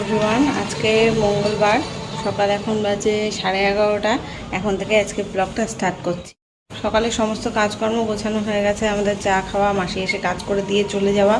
Everyone আজকে মঙ্গলবার, সকাল এখন বাজে সাড়ে এগারোটা। এখন থেকে আজকে ব্লগটা স্টার্ট করছি। সকালে সমস্ত কাজকর্ম গোছানো হয়ে গেছে, আমাদের চা খাওয়া, মাসি এসে কাজ করে দিয়ে চলে যাওয়া,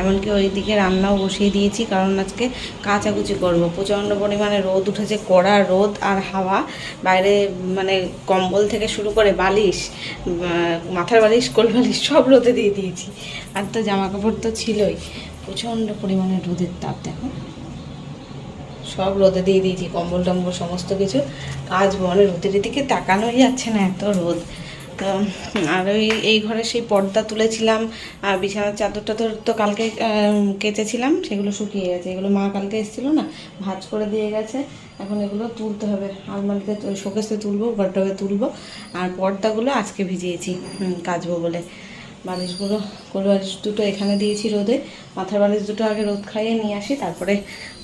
এমনকি ওইদিকে রান্নাও বসিয়ে দিয়েছি, কারণ আজকে কাচাকুচি করব। প্রচণ্ড পরিমাণে রোদ উঠেছে, কড়া রোদ আর হাওয়া, বাইরে মানে কম্বল থেকে শুরু করে বালিশ মাথার বালিশ, কোল বালিশ, সব রোদে দিয়ে দিয়েছি। আর তো জামা কাপড় তো ছিলই, প্রচণ্ড পরিমাণে রোদের তাপ দেখো। সব রোদে দিয়ে দিয়েছি, কম্বল টম্বল সমস্ত কিছু। কাজ মানে রোদের দিকে তাকানোই যাচ্ছে না এত রোদ। তো, আর ওই, এই ঘরে সেই পর্দা তুলেছিলাম, আর বিছানার চাদরটা টাদর তো কালকে কেচেছিলাম, সেগুলো শুকিয়ে গেছে। এগুলো মা কালকে এসেছিল না, ভাজ করে দিয়ে গেছে। এখন এগুলো তুলতে হবে। আলমারিতে শোকেসে তুলবো গড্ডবে তুলবো। আর পর্দাগুলো আজকে ভিজিয়েছি কাচবো বলে। বালিশগুলো, কোল বালিশ দুটো এখানে দিয়েছি রোদে। মাথার বালিশ দুটো আগে রোদ খাইয়ে নিয়ে আসি, তারপরে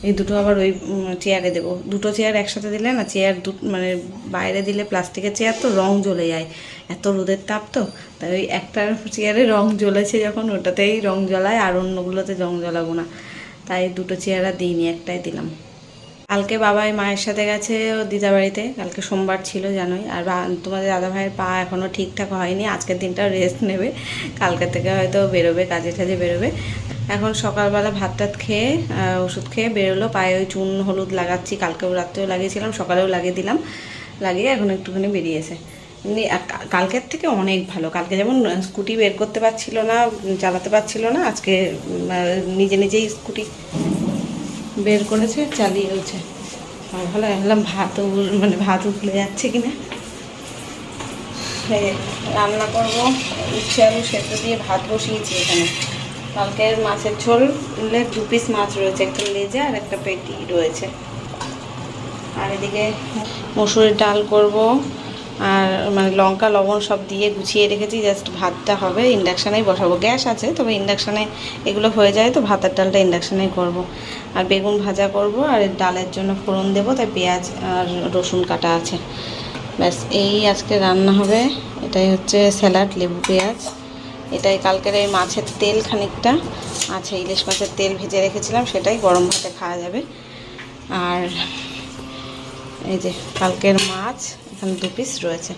এই দুটো আবার ওই চেয়ারে দেবো। দুটো চেয়ার একসাথে দিলে না চেয়ার দু মানে বাইরে দিলে প্লাস্টিকের চেয়ার তো রং জ্বলে যায়। এত রোদের তাপ তো, তাই ওই একটা চেয়ারে রং জ্বলেছে যখন, ওটাতেই রং জ্বলায় আর অন্যগুলোতে রং জ্বলাবো না। তাই দুটো চেয়ার আর দিইনি, একটাই দিলাম। কালকে বাবাই মায়ের সাথে গেছে দিদা বাড়িতে কালকে সোমবার ছিল জানোই, আর তোমাদের দাদা ভাইয়ের পা এখনও ঠিকঠাক হয়নি, আজকের দিনটা রেস্ট নেবে, কালকে থেকে হয়তো বেরোবে, কাজে টাজে বেরোবে। এখন সকালবেলা ভাত টাত খেয়ে ওষুধ খেয়ে বেরোলো, পায়ে ওই চুন হলুদ লাগাচ্ছি কালকেও রাত্রেও লাগিয়েছিলাম, সকালেও লাগিয়ে দিলাম, লাগিয়ে এখন একটুখানি বেরিয়েছে। এমনি কালকের থেকে অনেক ভালো, কালকে যেমন স্কুটি বের করতে পারছিল না, চালাতে পারছিল না, আজকে নিজে নিজেই স্কুটি বের করেছে চালিয়েওছে আর ভালো ভাবলাম উল- মানে ভাত উঠলে যাচ্ছে কিনা এই রান্না করব, উচ্ছে আলু সেদ্ধ দিয়ে ভাত বসিয়েছি এখানে। কালকের মাছের ঝোলের দু পিস মাছ রয়েছে, একটা লেজে আর একটা পেটি রয়েছে। আর এদিকে মসুরের ডাল করব। আর মানে লঙ্কা, লবণ সব দিয়ে গুছিয়ে রেখেছি জাস্ট ভাতটা হবে ইন্ডাকশানেই বসাবো। গ্যাস আছে, তবে ইন্ডাকশানে এগুলো হয়ে যায় তো ভাতের ডালটা ইন্ডাকশানেই করব। আর বেগুন ভাজা করব, আর ডালের জন্য ফোড়ন দেবো, তাই পেঁয়াজ আর রসুন কাটা আছে। ব্যাস, এই আজকে রান্না হবে। এটাই হচ্ছে স্যালাড, লেবু, পেঁয়াজ। এটাই কালকের এই মাছের তেল খানিকটা। আছে ইলিশ মাছের তেল ভেজে রেখেছিলাম, সেটাই গরম ভাতে খাওয়া যাবে। আর এই যে কালকের মাছ, এখানে দু পিস রয়েছে।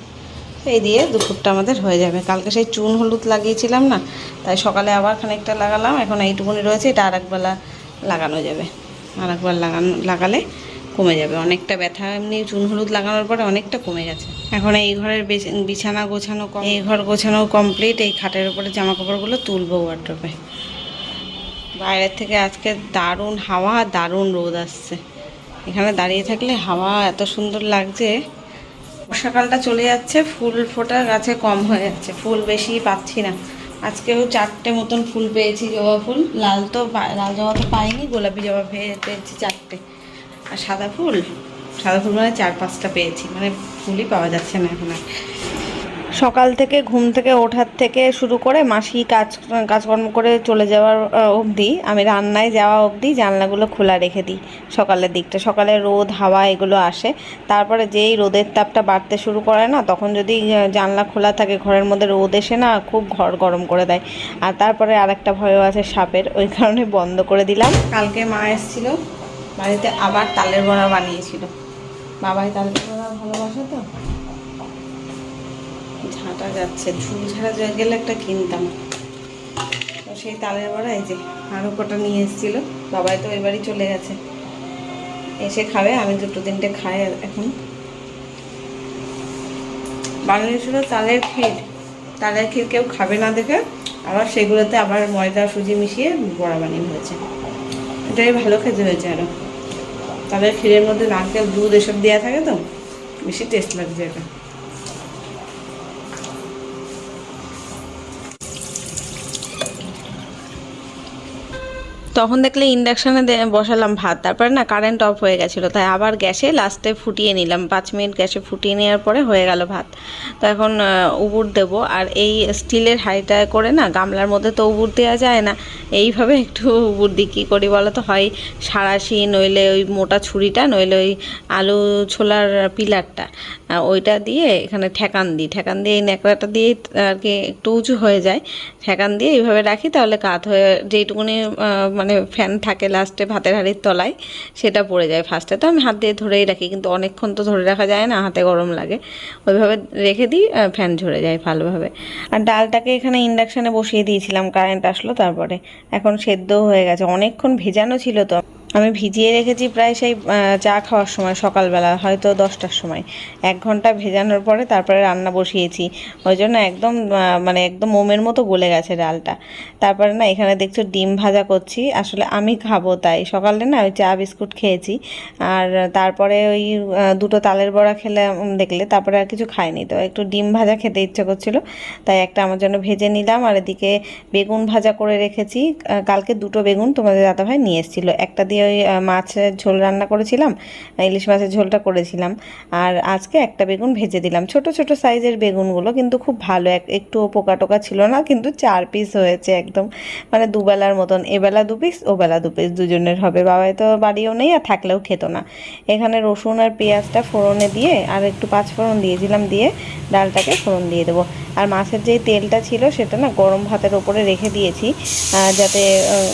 এই দিয়ে দুপুরটা আমাদের হয়ে যাবে। কালকে সেই চুন হলুদ লাগিয়েছিলাম না, তাই সকালে আবার খানিকটা লাগালাম। এখন এইটুকুনি রয়েছে, এটা আর একবেলা লাগানো যাবে। আর একবার লাগানো, লাগালে কমে যাবে। অনেকটা ব্যথা, এমনি চুন হলুদ লাগানোর পরে অনেকটা কমে গেছে। এখন এই ঘরের বিছানা গোছানো এই ঘর গোছানো কমপ্লিট এই খাটের উপরে জামা কাপড়গুলো তুলবো ওয়ার্ড্রপে বাইরের থেকে আজকে দারুণ হাওয়া, দারুণ রোদ আসছে। এখানে দাঁড়িয়ে থাকলে হাওয়া এত সুন্দর লাগছে। বর্ষাকালটা চলে যাচ্ছে, ফুল ফোটা গাছে কম হয়ে যাচ্ছে, ফুল বেশি পাচ্ছি না। আজকেও চারটে মতন ফুল পেয়েছি, জবা ফুল। লাল তো লাল জবা তো পাইনি, গোলাপি জবা পেয়ে- পেয়েছি চারটে। আর সাদা ফুল? সাদা ফুল মানে চার পাঁচটা পেয়েছি মানে ফুলই পাওয়া যাচ্ছে না এখন আর। সকাল থেকে, ঘুম থেকে ওঠার থেকে শুরু করে মাসি কাজ, কাজকর্ম করে চলে যাওয়ার অবধি, আমি রান্নায় যাওয়া অবধি জানলাগুলো খোলা রেখে দিই সকালের দিকটা। সকালে রোদ, হাওয়া এগুলো আসে। তারপরে যেই রোদের তাপটা বাড়তে শুরু করে না, তখন যদি জানলা খোলা থাকে, ঘরের মধ্যে রোদ এসে না খুব ঘর গরম করে দেয়। আর তারপরে আরেকটা ভয়ও আছে সাপের, ওই কারণে বন্ধ করে দিলাম। কালকে মা এসেছিল, বাড়িতে আবার তালের বড়া বানিয়েছিল। বাবাই তালের বড়া ভালোবাসে তো? ঝাঁটা যাচ্ছে ঝুল ঝাড়া জয় গেলে একটা কিনতাম। তো সেই তালের বড়া এই যে আরও কটা নিয়ে এসেছিল, বাবাই তো এবারই চলে গেছে। এসে খাবে, আমি দুটো তিনটে খাই এখন। বানিয়েছিল তালের ক্ষীর তালের ক্ষীর কেউ খাবে না দেখে, আবার সেগুলোতে আবার ময়দা, সুজি মিশিয়ে বড়া বানিয়ে হয়েছে। এটাই ভালো খেতে হয়েছে আরও তালের ক্ষীরের মধ্যে নারকেল, দুধ এসব দেওয়া থাকে তো, বেশি টেস্ট লাগছে এটা। তখন দেখলে ইন্ডাকশানে বসালাম ভাত। তারপরে না কারেন্ট অফ হয়ে গেছিল। তাই আবার গ্যাসে লাস্টে ফুটিয়ে নিলাম। পাঁচ মিনিট গ্যাসে ফুটিয়ে নেওয়ার পরে হয়ে গেল ভাত। তো এখন উবুর দেবো। আর এই স্টিলের হাঁড়িটা করে না গামলার মধ্যে তো উবুর দেওয়া যায় না। এইভাবে একটু উবুর দিই। কী করি বলো তো হয় সাঁড়াশি নইলে ওই মোটা ছুরিটা, নইলে ওই আলু ছোলার পিলারটা। ওইটা দিয়ে এখানে ঠেকান দিই। ঠেকান দিয়ে এই ন্যাকড়াটা দিয়ে আর কি একটু উঁচু হয়ে যায়। ঠেকান দিয়ে এইভাবে রাখি, তাহলে কাত হয়ে যেইটুকুনি মানে ফ্যান থাকে লাস্টে ভাতের হাড়ির তলায়, সেটা পড়ে যায় ফার্স্টে তো আমি হাত দিয়ে ধরেই রাখি, কিন্তু অনেকক্ষণ তো ধরে রাখা যায় না, হাতে গরম লাগে। ওইভাবে রেখে দিই ফ্যান ঝরে যায় ভালোভাবে। আর ডালটাকে এখানে ইন্ডাকশানে বসিয়ে দিয়েছিলাম কারেন্ট আসলো তারপরে। এখন সেদ্ধ হয়ে গেছে, অনেকক্ষণ ভেজানো ছিল তো। আমি ভিজিয়ে রেখেছি প্রায় সেই চা খাওয়ার সময়, সকালবেলা, হয়তো দশটার সময়। এক ঘণ্টা ভেজানোর পরে তারপরে রান্না বসিয়েছি। ওই জন্য একদম মানে একদম মোমের মতো গলে গেছে ডালটা। তারপরে না, এখানে দেখছ ডিম ভাজা করছি। আসলে আমি খাব তাই। সকালে না, ওই চা বিস্কুট খেয়েছি। আর তারপরে ওই দুটো তালের বড়া খেলে দেখলে তারপরে আর কিছু খাইনি। তো একটু ডিম ভাজা খেতে ইচ্ছে করছিল। তাই একটা আমার জন্য ভেজে নিলাম। আর এদিকে বেগুন ভাজা করে রেখেছি। কালকে দুটো বেগুন তোমাদের দাদাভাই নিয়ে এসেছিল। একটা দিয়ে ওই মাছের ঝোল রান্না করেছিলাম ইলিশ মাছের ঝোলটা করেছিলাম। আর আজকে একটা বেগুন ভেজে দিলাম। ছোট ছোট সাইজের বেগুনগুলো কিন্তু খুব ভালো, এক, একটু পোকা টোকা ছিল না, কিন্তু চার পিস হয়েছে একদম। মানে দুবেলার মতন, এবেলা দু পিস ওবেলা দু পিস দুজনের হবে। বাবাই তো বাড়িও নেই আর থাকলেও খেত না। এখানে রসুন আর পেঁয়াজটা ফোড়নে দিয়ে আর একটু পাঁচ ফোড়ন দিয়েছিলাম দিয়ে ডালটাকে ফোড়ন দিয়ে দেবো। আর মাছের যেই তেলটা ছিল সেটা না গরম ভাতের ওপরে রেখে দিয়েছি যাতে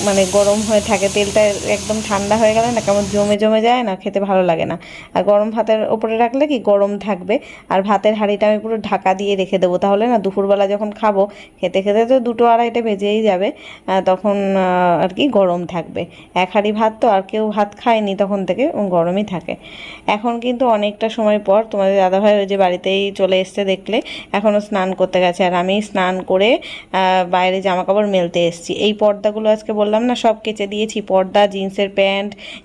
মানে গরম হয়ে থাকে, তেলটা একদম ঠান্ডা হয়ে গেলে না, কেমন জমে জমে যায় না, খেতে ভালো লাগে না। আর গরম ভাতের ওপরে রাখলে কি গরম থাকবে? আর ভাতের হাঁড়িটা আমি পুরো ঢাকা দিয়ে রেখে দেবো। তাহলে না, দুপুরবেলা যখন খাব, খেতে খেতে তো দুটো আড়াইটে বেজেই যাবে তখন আর কি গরম থাকবে। এক হাঁড়ি ভাত তো আর কেউ ভাত খায়নি তখন থেকে গরমই থাকে। এখন কিন্তু অনেকটা সময় পর তোমাদের দাদাভাই ওই যে বাড়িতেই চলে এসছে দেখলে এখনও স্নান করতে গেছে। আর আমি স্নান করে বাইরে জামা কাপড় মেলতে এসেছি। এই পর্দাগুলো আজকে বললাম না, সব কেচে দিয়েছি। পর্দা, জিন্সের প্যান্ট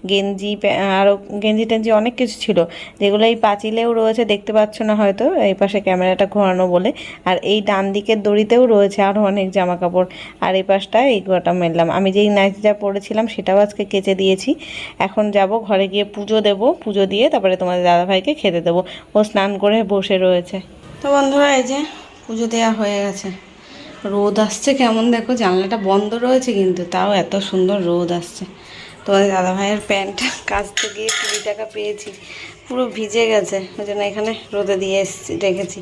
গেঞ্জি প্যা- আরও গেঞ্জি টেঞ্জি অনেক কিছু ছিল। যেগুলো এই পাঁচিলেও রয়েছে, দেখতে পাচ্ছ না হয়তো, এই পাশে ক্যামেরাটা ঘোরানো বলে। আর এই ডান দিকের দড়িতেও রয়েছে আরও অনেক জামা কাপড় আর এই পাশটায় এই গোটা মেললাম। আমি যেই নাইটিটা পরেছিলাম সেটাও আজকে কেচে দিয়েছি। এখন যাব ঘরে গিয়ে পুজো দেব, পুজো দিয়ে তারপরে তোমাদের দাদাভাইকে খেতে দেবো। ও স্নান করে বসে রয়েছে। তো বন্ধুরা, এই যে পুজো দেওয়া হয়ে গেছে। রোদ আসছে কেমন দেখো? জানলাটা বন্ধ রয়েছে কিন্তু, তাও এত সুন্দর রোদ আসছে। তোমাদের দাদা ভাইয়ের প্যান্ট। কাচতে গিয়ে কুড়ি টাকা পেয়েছি। পুরো ভিজে গেছে। ওই জন্য এখানে রোদে দিয়ে এসেছি, রেখেছি।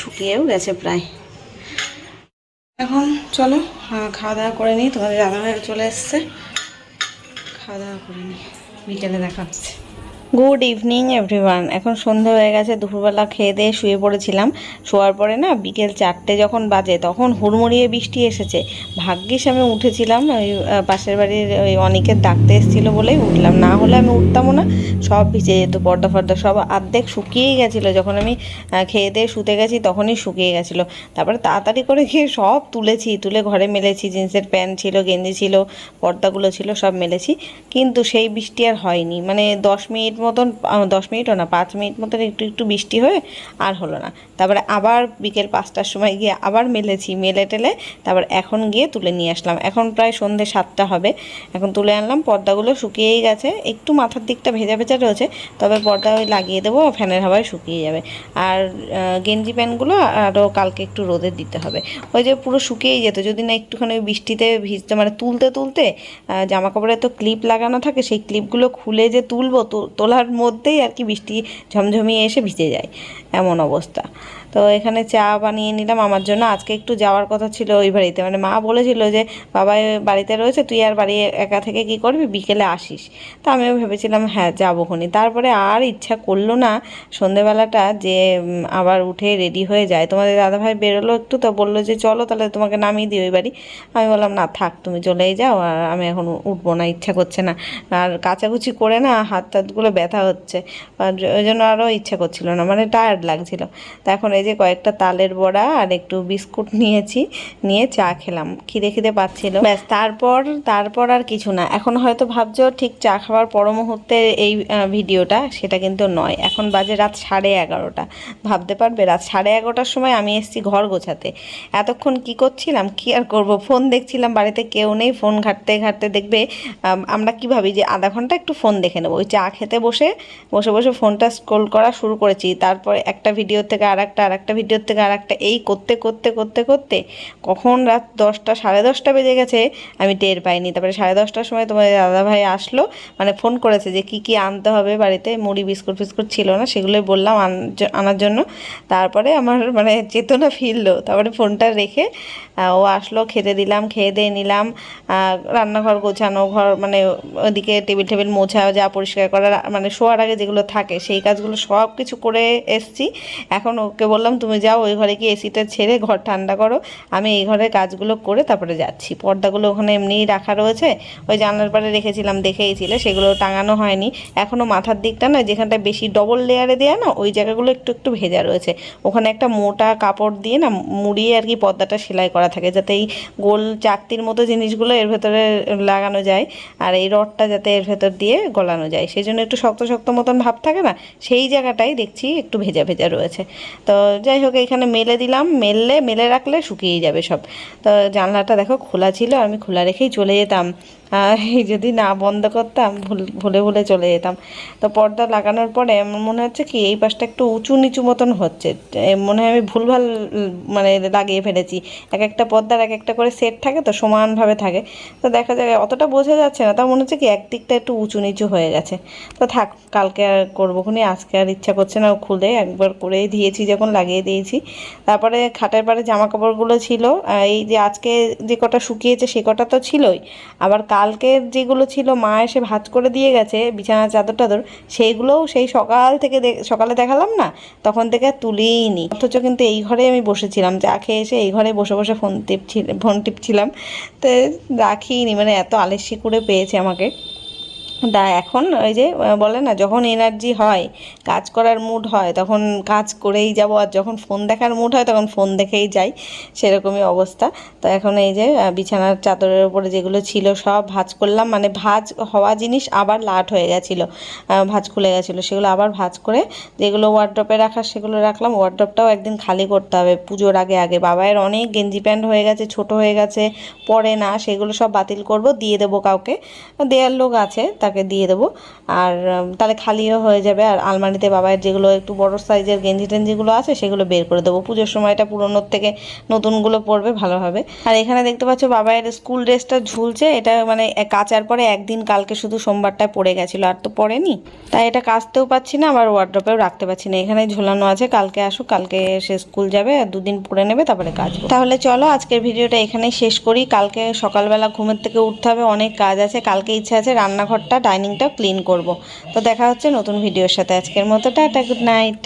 শুকিয়েও গেছে প্রায়। এখন চলো খাওয়া দাওয়া করে নিই। তোমাদের দাদা ভাইয়ের চলে এসছে। খাওয়া দাওয়া করে নিই। বিকেলে দেখা হচ্ছে। গুড ইভিনিং এভরিওয়ান এখন সন্ধে হয়ে গেছে, দুপুরবেলা খেয়ে দিয়ে শুয়ে পড়েছিলাম। শোয়ার পরে না, বিকেল চারটে যখন বাজে, তখন হুড়মুড়িয়ে বৃষ্টি এসেছে। ভাগ্যিস আমি উঠেছিলাম, ওই পাশের বাড়ির ওই অনেকের ডাকতে এসেছিল বলেই উঠলাম। না হলে আমি উঠতামও না, সব ভিজে যেত, পর্দা ফর্দা সব আর্ধেক শুকিয়েই গেছিল। যখন আমি খেয়ে দিয়ে শুতে গেছি, তখনই শুকিয়ে গেছিল। তারপরে তাড়াতাড়ি করে গিয়ে সব তুলেছি, তুলে ঘরে মেলেছি। জিন্সের প্যান্ট ছিল, গেঞ্জি ছিল, পর্দাগুলো ছিল, সব মেলেছি। কিন্তু সেই বৃষ্টি আর হয়নি। মানে দশ মিনিট মতন দশ মিনিটও না, পাঁচ মিনিট মতন একটু একটু বৃষ্টি হয়ে আর হলো না। তারপরে আবার বিকেল পাঁচটার সময় গিয়ে আবার মেলেছি, মেলে টেলে তারপর এখন গিয়ে তুলে নিয়ে আসলাম। এখন প্রায় সন্ধে সাতটা হবে, এখন তুলে আনলাম, পর্দাগুলো শুকিয়েই গেছে, একটু মাথার দিকটা ভেজা ভেজা রয়েছে, তবে পর্দা ওই লাগিয়ে দেবো, ফ্যানের হাওয়ায় শুকিয়ে যাবে। আর গেঞ্জি প্যান্টগুলো আরও কালকে একটু রোদে দিতে হবে। ওই যে পুরো শুকিয়েই যেত, যদি না একটুখানি ওই বৃষ্টিতে ভিজতে মানে তুলতে তুলতে জামা কাপড়ে তো ক্লিপ লাগানো থাকে, সেই ক্লিপগুলো খুলে যে তুলবো তু- তোলার মধ্যেই আর কি বৃষ্টি ঝমঝমিয়ে এসে ভিজে যায়, এমন অবস্থা। তো এখানে চা বানিয়ে নিলাম, আমার জন্য আজকে একটু যাওয়ার কথা ছিল ওই বাড়িতে। মানে মা বলেছিল যে, বাবা বাড়িতে রয়েছে, তুই আর বাড়ি একা থেকে কি করবি? বিকেলে আসিস। তা আমিও ভেবেছিলাম হ্যাঁ যাব খনি। তারপরে আর ইচ্ছা করল না সন্ধেবেলাটা যে আবার উঠে রেডি হয়ে যায়। তোমাদের দাদাভাই বেরোলো একটু তো বলল যে, চলো তাহলে তোমাকে নামিয়ে দিই ওই বাড়ি। আমি বললাম, না, থাক, তুমি চলেই যাও, আর আমি এখন উঠবো না, ইচ্ছা করছে না। আর কাচাকুচি করে না হাত টাতগুলো ব্যথা হচ্ছে। ওই জন্য আরও ইচ্ছা করছিল না মানে টায়ার্ড লাগছিল। তা এখন এই যে কয়েকটা তালের বড়া আর একটু বিস্কুট নিয়েছি, নিয়ে চা খেলাম। খিদে খিদে পাচ্ছিল। ব্যাস, তারপর তারপর আর কিছু না। এখন হয়তো ভাবছ, ঠিক চা খাওয়ার পর মুহূর্তে এই ভিডিওটা, সেটা কিন্তু নয়। এখন বাজে রাত সাড়ে এগারোটা। ভাবতে পারবে, রাত সাড়ে এগারোটার সময় আমি এসেছি ঘর গোছাতে। এতক্ষণ কি করছিলাম, কি আর করব? ফোন দেখছিলাম, বাড়িতে কেউ নেই, ফোন ঘাঁটতে ঘাঁটতে দেখবে আমরা কি ভাবি যে আধা ঘণ্টা একটু ফোন দেখে নেব। ওই চা খেতে বসে বসে বসে ফোনটা স্ক্রোল করা শুরু করেছি। তারপর একটা ভিডিও থেকে আর একটা আর একটা ভিডিওর থেকে আর একটা এই করতে করতে করতে করতে কখন রাত দশটা, সাড়ে দশটা বেজে গেছে, আমি টের পাইনি। তারপরে সাড়ে দশটার সময় তোমার দাদাভাই আসলো মানে ফোন করেছে যে কি কি আনতে হবে বাড়িতে, মুড়ি, বিস্কুট, ফিস্কুট ছিল না, সেগুলোই বললাম আনার জন্য। তারপরে আমার মানে চেতনা ফিরলো। তারপরে ফোনটা রেখে ও আসলো, খেতে দিলাম, খেয়ে দিয়ে নিলাম। রান্নাঘর গোছানো, ঘর মানে ওদিকে টেবিল টেবিল মোছা, যা পরিষ্কার করা মানে শোয়ার আগে যেগুলো থাকে, সেই কাজগুলো সব কিছু করে এসছি। এখন ওকে বললাম, তুমি যাও ওই ঘরে গিয়ে এসিটা ছেড়ে ঘর ঠান্ডা করো। আমি এই ঘরের কাজগুলো করে তারপরে যাচ্ছি। পর্দাগুলো ওখানে এমনিই রাখা রয়েছে। ওই জানলার পাড়ে রেখেছিলাম দেখেইছিলে সেগুলো টাঙানো হয়নি। এখনও মাথার দিকটা না যেখানটা বেশি ডবল লেয়ারে দেওয়া না, ওই জায়গাগুলো একটু একটু ভেজা রয়েছে। ওখানে একটা মোটা কাপড় দিয়ে না, মুড়িয়ে আর কি পর্দাটা সেলাই করা থাকে, যাতে এই গোল চাকতির মতো জিনিসগুলো এর ভেতরে লাগানো যায়, আর এই রডটা যাতে এর ভেতর দিয়ে গলানো যায়। সেই জন্য একটু শক্ত শক্ত মতন ভাব থাকে না, সেই জায়গাটাই দেখছি একটু ভেজা ভেজা রয়েছে। তো যাই হোক এখানে মেলে দিলাম মেললে মেলে রাখলে শুকিয়ে যাবে সব। তো জানলাটা দেখো খোলা ছিল, আমি খোলা রেখেই চলে যেতাম। এই যদি না বন্ধ করতাম, ভুল, ভুলে চলে যেতাম। তো পর্দা লাগানোর পরে আমার মনে হচ্ছে কি, এই পাশটা একটু উঁচু নিচু মতন হচ্ছে। মনে হয় আমি ভুলভাল মানে লাগিয়ে ফেলেছি। এক একটা পর্দার এক একটা করে সেট থাকে তো, সমানভাবে থাকে। তো দেখা যায় অতটা বোঝা যাচ্ছে না। তা মনে হচ্ছে কি, একদিকটা একটু উঁচু নিচু হয়ে গেছে। তো থাক, কালকে আর করব খুনি। আজকে আর ইচ্ছা করছে না খুলে। একবার করেই দিয়েছি যখন লাগিয়ে দিয়েছি। তারপরে খাটের পাড়ে জামা কাপড়গুলো ছিল এই যে আজকে যে কটা শুকিয়েছে, সে কটা তো ছিলই। আবার কালকে যেগুলো ছিল মা এসে ভাজ করে দিয়ে গেছে বিছানা চাদর টাদর সেইগুলোও সেই সকাল থেকে সকালে দেখালাম না, তখন থেকে তুলেই নি অথচ কিন্তু এই ঘরে আমি বসেছিলাম যা খেয়ে এসে এই ঘরে বসে বসে ফোন টিপছি ফোন টিপছিলাম, তো রাখিনি মানে এত আলেসি করে পেয়েছে আমাকে। দা, এখন ওই যে বলে না, যখন এনার্জি হয়, কাজ করার মুড হয়, তখন কাজ করেই যাব, আর যখন ফোন দেখার মুড হয়, তখন ফোন দেখেই যাই, সেরকমই অবস্থা। তো এখন এই যে বিছানার চাদরের উপরে যেগুলো ছিল, সব ভাঁজ করলাম মানে ভাঁজ হওয়া জিনিস আবার লাট হয়ে গেছিল ভাঁজ খুলে গেছিল, সেগুলো আবার ভাঁজ করে, যেগুলো ওয়ার্ড্রপে রাখা সেগুলো রাখলাম ওয়ার্ড্রপটাও একদিন খালি করতে হবে, পুজোর আগে আগে। বাবায়ের অনেক গেঞ্জি প্যান্ট হয়ে গেছে, ছোট হয়ে গেছে, পরে না, সেগুলো সব বাতিল করব, দিয়ে দেবো কাউকে। দেওয়ার লোক আছে তাকে দিয়ে দেবো। আর তাহলে খালিও হয়ে যাবে। আর আলমারিতে বাবায়ের যেগুলো একটু বড় সাইজের গেঞ্জি টেঞ্জিগুলো আছে, সেগুলো বের করে দেবো। পুজোর সময়টা পুরোনোর থেকে নতুনগুলো পরবে, ভালো হবে। আর এখানে দেখতে পাচ্ছ বাবায়ের স্কুল ড্রেসটা ঝুলছে। এটা মানে কাচার পরে একদিন কালকে শুধু সোমবারটায় পড়ে গেছিল। আর তো পড়েনি তাই এটা কাচতেও পাচ্ছি না, আবার ওয়ার্ড্রপেও রাখতে পারছি না। এখানে ঝোলানো আছে, কালকে আসুক, কালকে সে স্কুল যাবে, আর দুদিন পরে নেবে, তারপরে কাজ তাহলে চলো, আজকের ভিডিওটা এখানেই শেষ করি। কালকে সকালবেলা ঘুমের থেকে উঠতে হবে, অনেক কাজ আছে। কালকে ইচ্ছা আছে রান্নাঘরটা ডাইনিংটা ক্লিন করব। তো দেখা হচ্ছে নতুন ভিডিওর সাথে। আজকের মতো টাটা গুড নাইট।